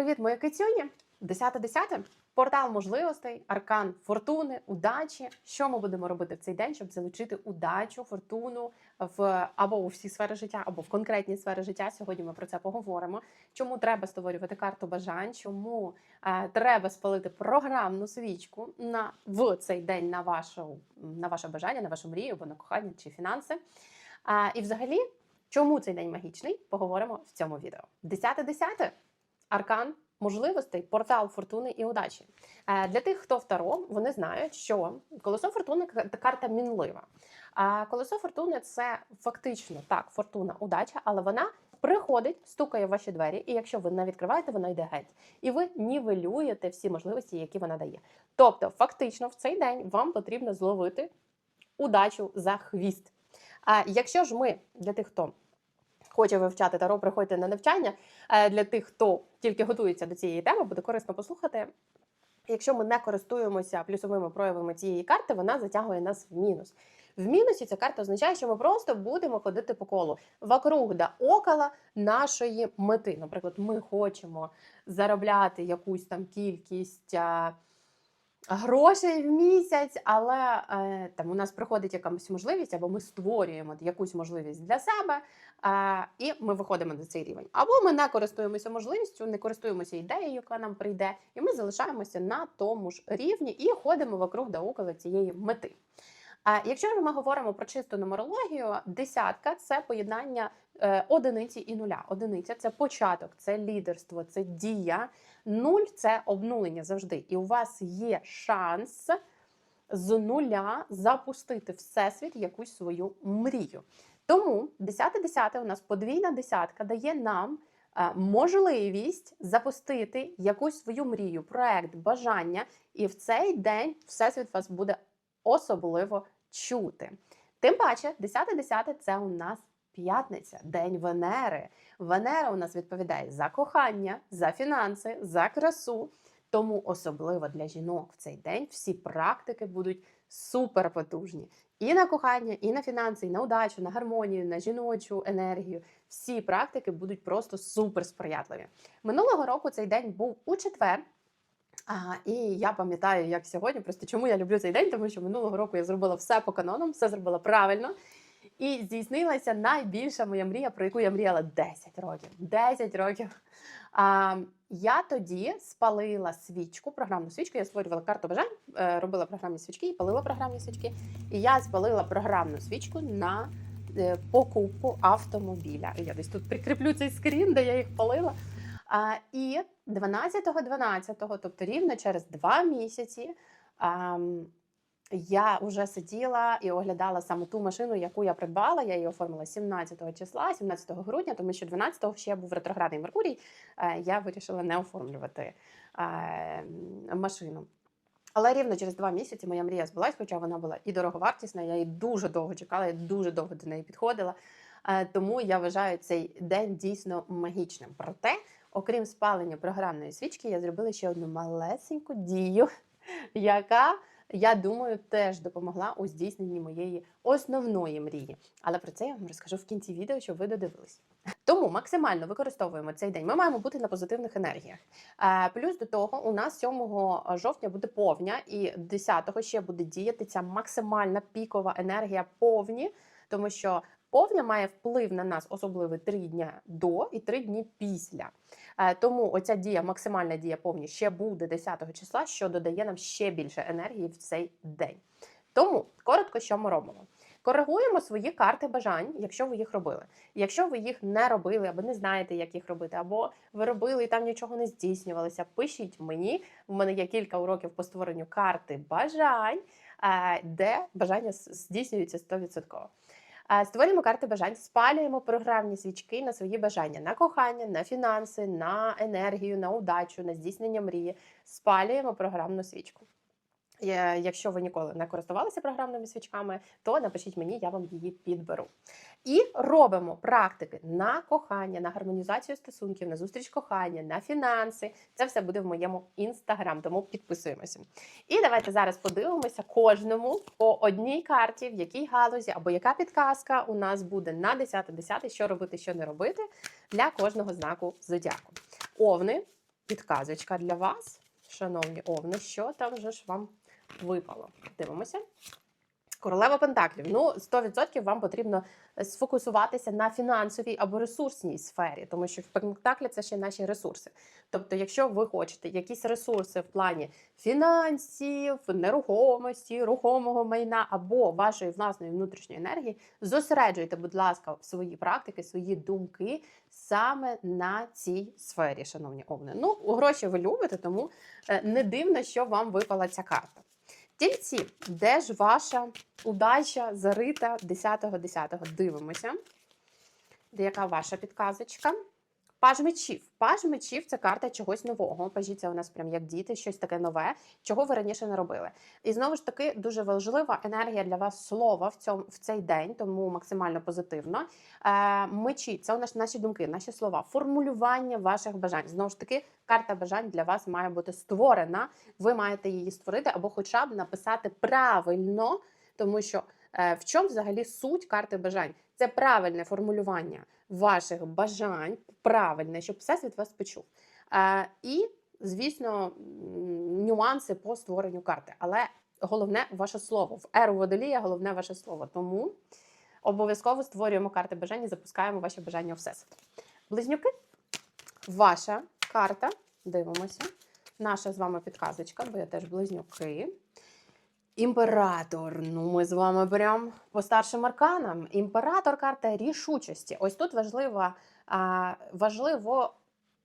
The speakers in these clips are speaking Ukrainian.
Привіт, мої кицюні! 10.10. Портал можливостей, аркан фортуни, удачі. Що ми будемо робити в цей день, щоб залучити удачу, фортуну в або у всі сфери життя, або в конкретні сфери життя. Сьогодні ми про це поговоримо. Чому треба створювати карту бажань? Чому е, треба спалити програмну свічку на в цей день на вашу на ваше бажання, на вашу мрію, або на кохання чи фінанси? А, і взагалі, чому цей день магічний? Поговоримо в цьому відео. 10.10. Аркан можливостей, портал фортуни і удачі. Е, Для тих, хто в Таро, вони знають, що колесо фортуни карта мінлива. А колесо фортуни це фактично так, фортуна, удача, але вона приходить, стукає в ваші двері, і якщо ви не відкриваєте, вона йде геть. І ви нівелюєте всі можливості, які вона дає. Тобто, фактично, в цей день вам потрібно зловити удачу за хвіст. А якщо ж ми для тих, хто хоче вивчати таро, приходьте на навчання. Е, Для тих, хто тільки готується до цієї теми, буде корисно послухати. Якщо ми не користуємося плюсовими проявами цієї карти, вона затягує нас в мінус. В мінусі ця карта означає, що ми просто будемо ходити по колу вокруг да около нашої мети. Наприклад, ми хочемо заробляти якусь там кількість. грошей в місяць, але е, там у нас приходить якась можливість, або ми створюємо якусь можливість для себе, е, і ми виходимо на цей рівень. Або ми не користуємося можливістю, не користуємося ідеєю, яка нам прийде, і ми залишаємося на тому ж рівні і ходимо вокруг да около цієї мети. А якщо ми говоримо про чисту нумерологію, десятка це поєднання е, одиниці і нуля. Одиниця це початок, це лідерство, це дія. Нуль це обнулення завжди. І у вас є шанс з нуля запустити всесвіт якусь свою мрію. Тому 10-10 у нас подвійна десятка дає нам е, можливість запустити якусь свою мрію, проект, бажання, і в цей день всесвіт вас буде особливо чути. Тим паче, 10-10 це у нас п'ятниця, день Венери. Венера у нас відповідає за кохання, за фінанси, за красу. Тому особливо для жінок в цей день всі практики будуть супер потужні. І на кохання, і на фінанси, і на удачу, на гармонію, на жіночу енергію. Всі практики будуть просто супер сприятливі. Минулого року цей день був у четвер. А, і я пам'ятаю, як сьогодні, просто чому я люблю цей день, тому що минулого року я зробила все по канонам, все зробила правильно. І здійснилася найбільша моя мрія, про яку я мріяла 10 років. 10 років. А, я тоді спалила свічку, програмну свічку. Я створювала карту бажань, е, робила програмні свічки і палила програмні свічки. І я спалила програмну свічку на е, покупку автомобіля. Я десь тут прикріплю цей скрін, де я їх палила. А, і 12.12, тобто рівно через два місяці, ам, я вже сиділа і оглядала саме ту машину, яку я придбала. Я її оформила 17 числа, 17 грудня, тому що 12-го ще був ретроградний Меркурій. е, Я вирішила не оформлювати е, машину. Але рівно через два місяці моя мрія збулась, хоча вона була і дороговартісна. Я її дуже довго чекала, я дуже довго до неї підходила. Е, Тому я вважаю цей день дійсно магічним. Проте, окрім спалення програмної свічки, я зробила ще одну малесеньку дію, яка, я думаю, теж допомогла у здійсненні моєї основної мрії. Але про це я вам розкажу в кінці відео, щоб ви додивились. Тому максимально використовуємо цей день. Ми маємо бути на позитивних енергіях. Е, Плюс до того, у нас 7 жовтня буде повня, і 10-го ще буде діяти ця максимальна пікова енергія повні, тому що повня має вплив на нас особливо три дня до і три дні після. Е, Тому оця дія, максимальна дія повні ще буде 10 числа, що додає нам ще більше енергії в цей день. Тому коротко, що ми робимо. Коригуємо свої карти бажань, якщо ви їх робили. Якщо ви їх не робили, або не знаєте, як їх робити, або ви робили і там нічого не здійснювалося, пишіть мені. У мене є кілька уроків по створенню карти бажань, е, де бажання здійснюються 100%. Створюємо карти бажань, спалюємо програмні свічки на свої бажання, на кохання, на фінанси, на енергію, на удачу, на здійснення мрії. Спалюємо програмну свічку. Е, Якщо ви ніколи не користувалися програмними свічками, то напишіть мені, я вам її підберу. І робимо практики на кохання, на гармонізацію стосунків, на зустріч кохання, на фінанси. Це все буде в моєму інстаграм, тому підписуємося. І давайте зараз подивимося кожному по одній карті, в якій галузі або яка підказка у нас буде на 10-10, що робити, що не робити для кожного знаку зодіаку. Овни підказочка для вас, шановні овни, що там вже ж вам випало. Дивимося. Королева Пентаклів. Ну, 100% вам потрібно сфокусуватися на фінансовій або ресурсній сфері, тому що Пентаклі це ще наші ресурси. Тобто, якщо ви хочете якісь ресурси в плані фінансів, нерухомості, рухомого майна або вашої власної внутрішньої енергії, зосереджуйте, будь ласка, свої практики, свої думки саме на цій сфері, шановні овни. Ну, гроші ви любите, тому е, не дивно, що вам випала ця карта. Тільці, де ж ваша удача зарита 10-10? Дивимося. Де яка ваша підказочка? Паж мечів. Паж мечів це карта чогось нового. Пажі це у нас прям як діти, щось таке нове, чого ви раніше не робили. І знову ж таки дуже важлива енергія для вас слова в цьому в цей день, тому максимально позитивно. Е, мечі це у нас наші думки, наші слова, формулювання ваших бажань. Знову ж таки, карта бажань для вас має бути створена. Ви маєте її створити або, хоча б написати правильно, тому що в чому взагалі суть карти бажань? Це правильне формулювання ваших бажань, правильне, щоб всесвіт вас почув. Е, і, звісно, нюанси по створенню карти. Але головне ваше слово. В еру водолія головне ваше слово. Тому обов'язково створюємо карти бажань і запускаємо ваші бажання у всесвіт. Близнюки, ваша карта. Дивимося. Наша з вами підказочка, бо я теж близнюки. Імператор. Ну, ми з вами прям по старшим арканам. Імператор карта рішучості. Ось тут важливо, важливо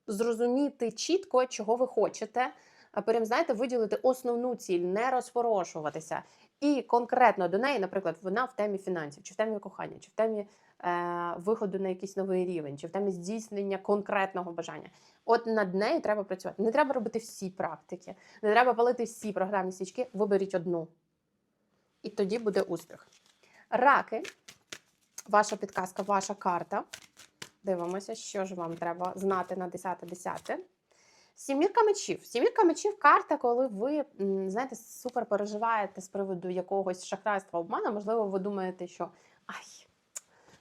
зрозуміти чітко, чого ви хочете. А прям знаєте, виділити основну ціль, не розпорошуватися. І конкретно до неї, наприклад, вона в темі фінансів, чи в темі кохання, чи в темі е, виходу на якийсь новий рівень, чи в темі здійснення конкретного бажання. От над нею треба працювати. Не треба робити всі практики, не треба палити всі програмні свічки. Виберіть одну. І тоді буде успіх. Раки, ваша підказка, ваша карта. Дивимося, що ж вам треба знати на 10-10. Сімірка мечів. Сімірка мечів карта, коли ви знаєте, супер переживаєте з приводу якогось шахрайства обману. Можливо, ви думаєте, що ай,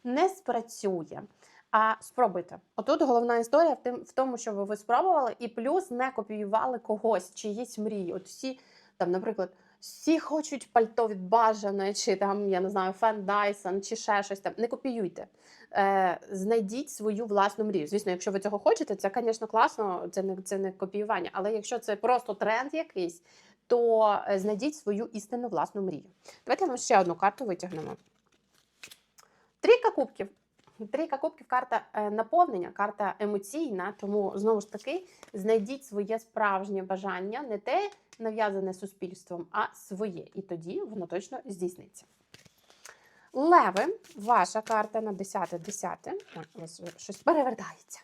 не спрацює. А спробуйте. Отут головна історія в тому, що ви спробували, і плюс не копіювали когось, чиїсь мрії. От всі там, наприклад, всі хочуть пальто від бажане, чи там, я не знаю, фен Dyson, чи ще щось там. Не копіюйте. Е, знайдіть свою власну мрію. Звісно, якщо ви цього хочете, це, звісно, класно, це не, це не копіювання. Але якщо це просто тренд якийсь, то е, знайдіть свою істинну власну мрію. Давайте ми ще одну карту витягнемо. Трійка кубків. Трійка кубків карта е, наповнення, карта емоційна. Тому знову ж таки знайдіть своє справжнє бажання, не те нав'язане суспільством, а своє. І тоді воно точно здійсниться. Леви, ваша карта на 10 10 Так, у вас щось перевертається.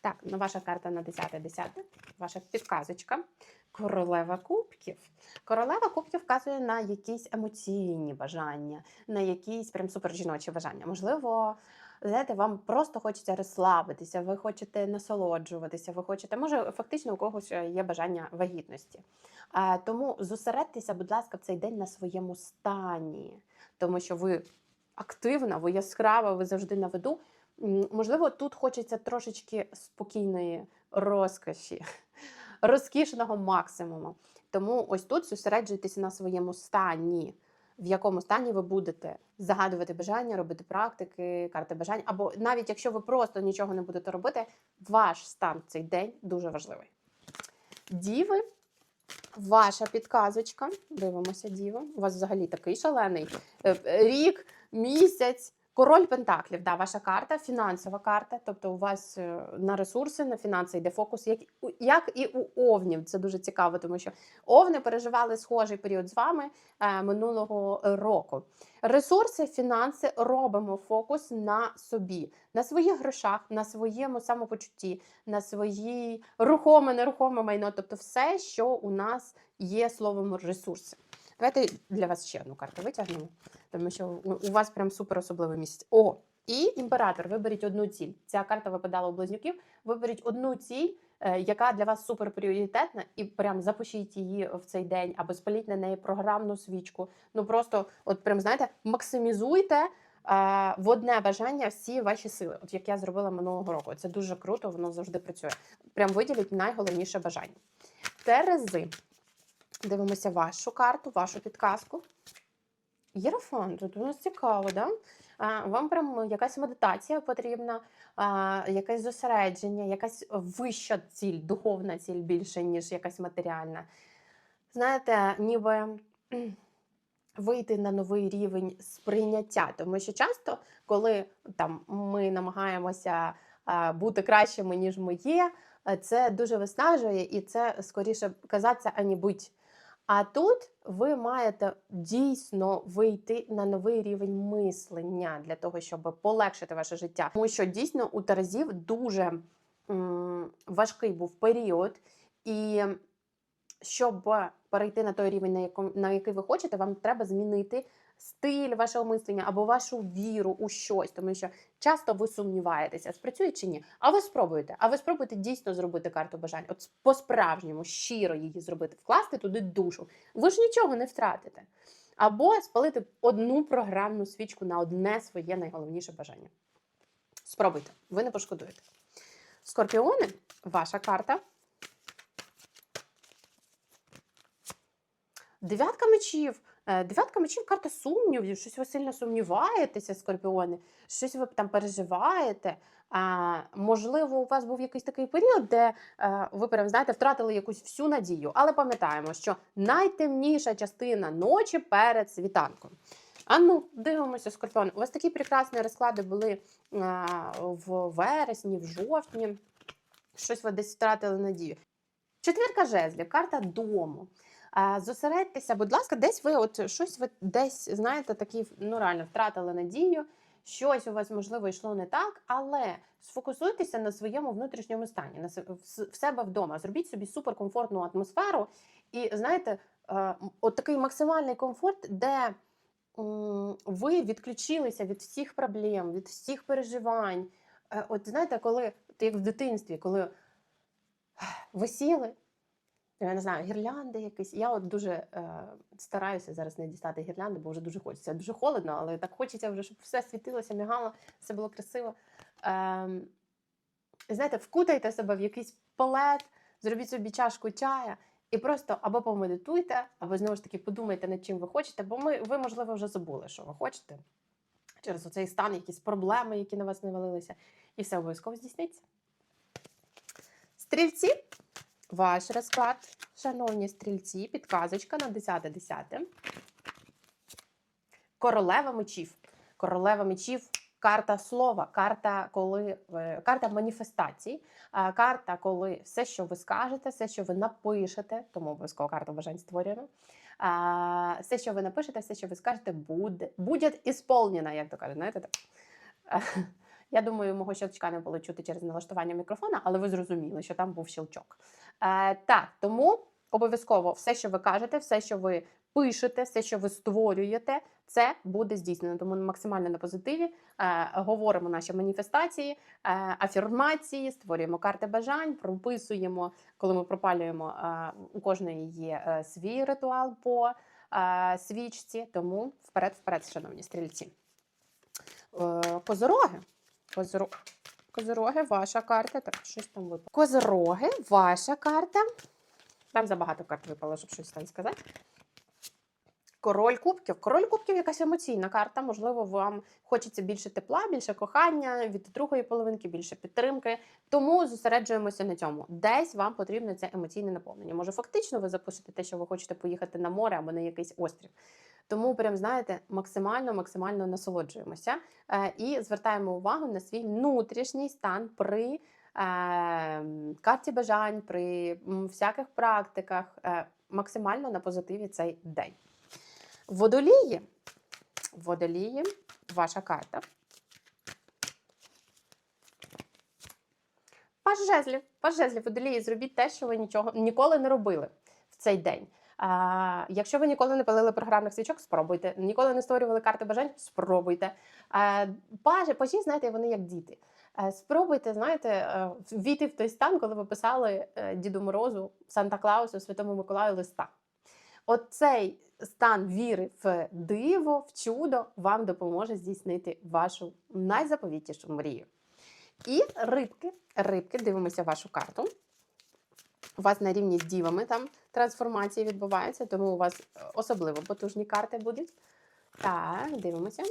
Так, ну, ваша карта на 10 10 ваша підказочка. Королева кубків. Королева кубків вказує на якісь емоційні бажання, на якісь прям супержіночі бажання. Можливо, знаєте, вам просто хочеться розслабитися, ви хочете насолоджуватися, ви хочете, може, фактично у когось є бажання вагітності. Тому зосередьтеся, будь ласка, в цей день на своєму стані, тому що ви активна, ви яскрава, ви завжди на виду. Можливо, тут хочеться трошечки спокійної розкоші, розкішного максимуму. Тому ось тут зосереджуйтеся на своєму стані, в якому стані ви будете загадувати бажання, робити практики, карти бажань. Або навіть якщо ви просто нічого не будете робити, ваш стан цей день дуже важливий. Діви, ваша підказочка. Дивимося, діва. У вас взагалі такий шалений е, рік, місяць. Король Пентаклів, да, ваша карта, фінансова карта. Тобто у вас е, на ресурси, на фінанси йде фокус, як, як і у овнів. Це дуже цікаво, тому що овни переживали схожий період з вами е, минулого року. Ресурси, фінанси робимо фокус на собі, на своїх грошах, на своєму самопочутті, на своїй рухоме, нерухоме майно, тобто все, що у нас є словом ресурси. Давайте для вас ще одну карту витягнемо, тому що у у вас прям супер особливий місяць. О, і імператор, виберіть одну ціль. Ця карта випадала у близнюків. Виберіть одну ціль, е, яка для вас супер пріоритетна, і прям запишіть її в цей день або спаліть на неї програмну свічку. Ну просто, от прям знаєте, максимізуйте е, в одне бажання всі ваші сили, от як я зробила минулого року. Це дуже круто, воно завжди працює. прям виділіть найголовніше бажання. Терези. Дивимося вашу карту, вашу підказку. Єрофан, тут у нас цікаво, да? Вам прям якась медитація потрібна, якесь зосередження, якась вища ціль, духовна ціль більше, ніж якась матеріальна. Знаєте, ніби вийти на новий рівень сприйняття. Тому що часто, коли там ми намагаємося бути кращими, ніж ми є, це дуже виснажує і це скоріше казатися, ані бути. А тут ви маєте дійсно вийти на новий рівень мислення для того, щоб полегшити ваше життя. Тому що дійсно у Терезів дуже м, важкий був період, і щоб перейти на той рівень, на, який ви хочете, вам треба змінити стиль вашого мислення або вашу віру у щось, тому що часто ви сумніваєтеся, спрацює чи ні. А ви спробуєте. А ви спробуєте дійсно зробити карту бажань, от по-справжньому, щиро її зробити, вкласти туди душу. Ви ж нічого не втратите. Або спалити одну програмну свічку на одне своє найголовніше бажання. Спробуйте, ви не пошкодуєте. Скорпіони, ваша карта. Дев'ятка мечів. Е, Дев'ятка мечів карта сумнівів. Щось ви сильно сумніваєтеся, скорпіони, щось ви там переживаєте. А, можливо, у вас був якийсь такий період, де е, ви прям знаєте, втратили якусь всю надію. Але пам'ятаємо, що найтемніша частина ночі перед світанком. А ну, дивимося, скорпіон. У вас такі прекрасні розклади були а, в вересні, в жовтні. Щось ви десь втратили надію. Четвірка жезлів, карта дому. Зосередьтеся, будь ласка, десь ви от щось ви десь, знаєте, такі ну реально втратили надію, щось у вас можливо йшло не так, але сфокусуйтеся на своєму внутрішньому стані, на в себе вдома. Зробіть собі суперкомфортну атмосферу. І знаєте, е, от такий максимальний комфорт, де ви відключилися від всіх проблем, від всіх переживань. Е, От знаєте, коли як в дитинстві, коли ви сіли, я не знаю, гірлянди якісь. Я от дуже е, стараюся зараз не дістати гірлянди, бо вже дуже хочеться. Дуже холодно, але так хочеться вже, щоб все світилося, мігало, все було красиво. Ем, знаєте, вкутайте себе в якийсь плед, зробіть собі чашку чая і просто або помедитуйте, або знову ж таки подумайте, над чим ви хочете, бо ми, ви, можливо, вже забули, що ви хочете. Через оцей стан, якісь проблеми, які на вас навалилися, і все обов'язково здійсниться. Стрільці, ваш розклад, шановні стрільці, підказочка на 10-10. Королева мечів. Королева мечів карта слова, карта, коли, е, карта маніфестацій, карта, коли все, що ви скажете, все, що ви напишете, тому обов'язково карту бажань створюємо. Все, що ви напишете, все, що ви скажете, буде, буде ісполнено, як то кажуть, знаєте так. Е, Я думаю, мого щелчка не було чути через налаштування мікрофона, але ви зрозуміли, що там був щелчок. Е, так, тому обов'язково все, що ви кажете, все, що ви пишете, все, що ви створюєте, це буде здійснено. Тому максимально на позитиві е, говоримо наші маніфестації, е, афірмації, створюємо карти бажань, прописуємо, коли ми пропалюємо. Е, у кожної є е, свій ритуал по е, свічці. Тому вперед, вперед, шановні стрільці. Е, Козороги. Козоро... Козороги, ваша карта. Так, щось там випало. Козороги, ваша карта. Там забагато карт випало, щоб щось там сказати. Король кубків. Король кубків якась емоційна карта. Можливо, вам хочеться більше тепла, більше кохання від другої половинки, більше підтримки. Тому зосереджуємося на цьому. Десь вам потрібно це емоційне наповнення. Може, фактично ви запишете те, що ви хочете поїхати на море або на якийсь острів. Тому, прям знаєте, максимально максимально насолоджуємося е, і звертаємо увагу на свій внутрішній стан при е, карті бажань, при всяких практиках. Е, максимально на позитиві цей день. Водолії. Водолії, ваша карта. Паж жезлів, паж жезлів, водолії, зробіть те, що ви нічого ніколи не робили в цей день. Якщо ви ніколи не палили програмних свічок, спробуйте. Ніколи не створювали карти бажань, спробуйте. Пажі, знаєте, вони як діти. Е, Спробуйте, знаєте, е, війти в той стан, коли ви писали е, Діду Морозу, Санта Клаусу, Святому Миколаю листа. Оцей стан віри в диво, в чудо вам допоможе здійснити вашу найзаповітнішу мрію. І рибки, рибки, дивимося вашу карту. У вас на рівні з дівами там трансформації відбуваються, тому у вас е, особливо потужні карти будуть. Так, дивимося.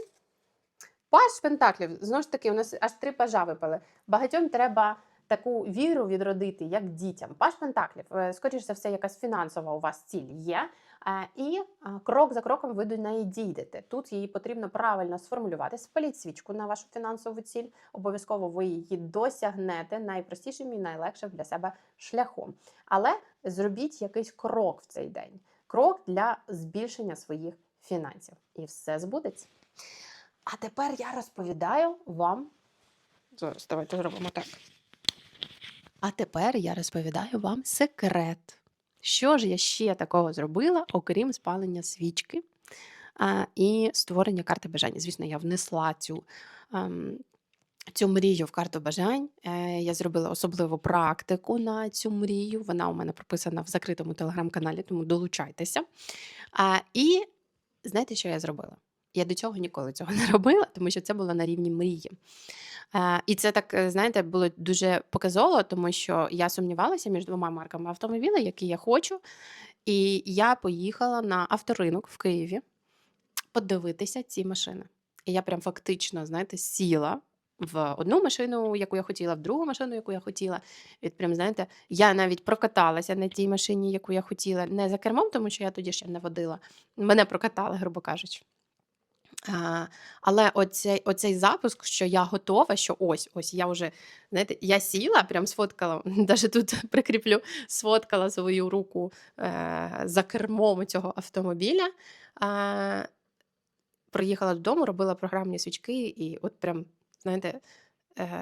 Паш Пентаклів. Знову ж таки, у нас аж три пажа випали. Багатьом треба таку віру відродити, як дітям. Паш Пентаклів, е, скоріш за все, якась фінансова у вас ціль є. Е, І е, крок за кроком ви до неї дійдете. Тут її потрібно правильно сформулювати. Спаліть свічку на вашу фінансову ціль. Обов'язково ви її досягнете найпростішим і найлегшим для себе шляхом. Але зробіть якийсь крок в цей день. Крок для збільшення своїх фінансів. І все збудеться. А тепер я розповідаю вам. Зараз давайте зробимо так. А тепер я розповідаю вам секрет. Що ж я ще такого зробила, окрім спалення свічки а, і створення карти бажань. Звісно, я внесла цю, ем, цю мрію в карту бажань. Е, я зробила особливу практику на цю мрію. Вона у мене прописана в закритому телеграм-каналі, тому долучайтеся. А, і знаєте, що я зробила? Я до цього ніколи цього не робила, тому що це було на рівні мрії. Е, і це так, е, знаєте, було дуже показово, тому що я сумнівалася між двома марками автомобілів, які я хочу. І я поїхала на авторинок в Києві подивитися ці машини. І я прям фактично, знаєте, сіла в одну машину, яку я хотіла, в другу машину, яку я хотіла. І прям, знаєте, я навіть прокаталася на тій машині, яку я хотіла, не за кермом, тому що я тоді ще не водила. Мене прокатали, грубо кажучи. А, але оцей, оцей запуск, що я готова, що ось, ось я вже, знаєте, я сіла, прям сфоткала, навіть тут прикріплю, сфоткала свою руку е, за кермом цього автомобіля. Е, приїхала додому, робила програмні свічки, і от прям, знаєте, е,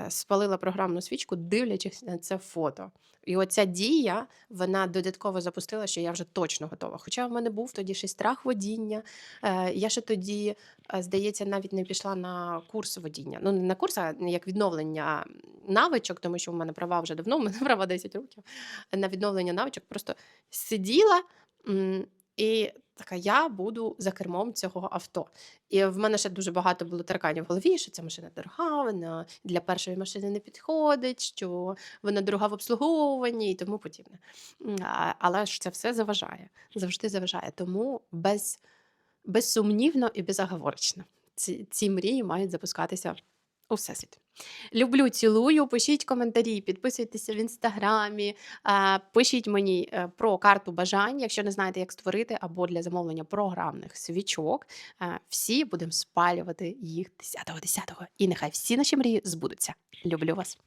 спалила програмну свічку, дивлячись на це фото. І оця дія, вона додатково запустила, що я вже точно готова. Хоча в мене був тоді ще страх водіння. Е, я ще тоді, е, здається, навіть не пішла на курс водіння. Ну, не на курс, а як відновлення навичок, тому що в мене права вже давно, в мене права 10 років. На відновлення навичок просто сиділа. І така, я буду за кермом цього авто. І в мене ще дуже багато було тараканів в голові, що ця машина дорога, вона для першої машини не підходить, що вона дорога в обслуговуванні і тому подібне. Але ж це все заважає, завжди заважає. Тому без, безсумнівно і безоговорочно ці, ці мрії мають запускатися у всесвіт. Люблю, цілую. Пишіть коментарі, підписуйтеся в інстаграмі, пишіть мені е, про карту бажань, якщо не знаєте, як створити, або для замовлення програмних свічок. Всі будемо спалювати їх 10-10. І нехай всі наші мрії збудуться. Люблю вас.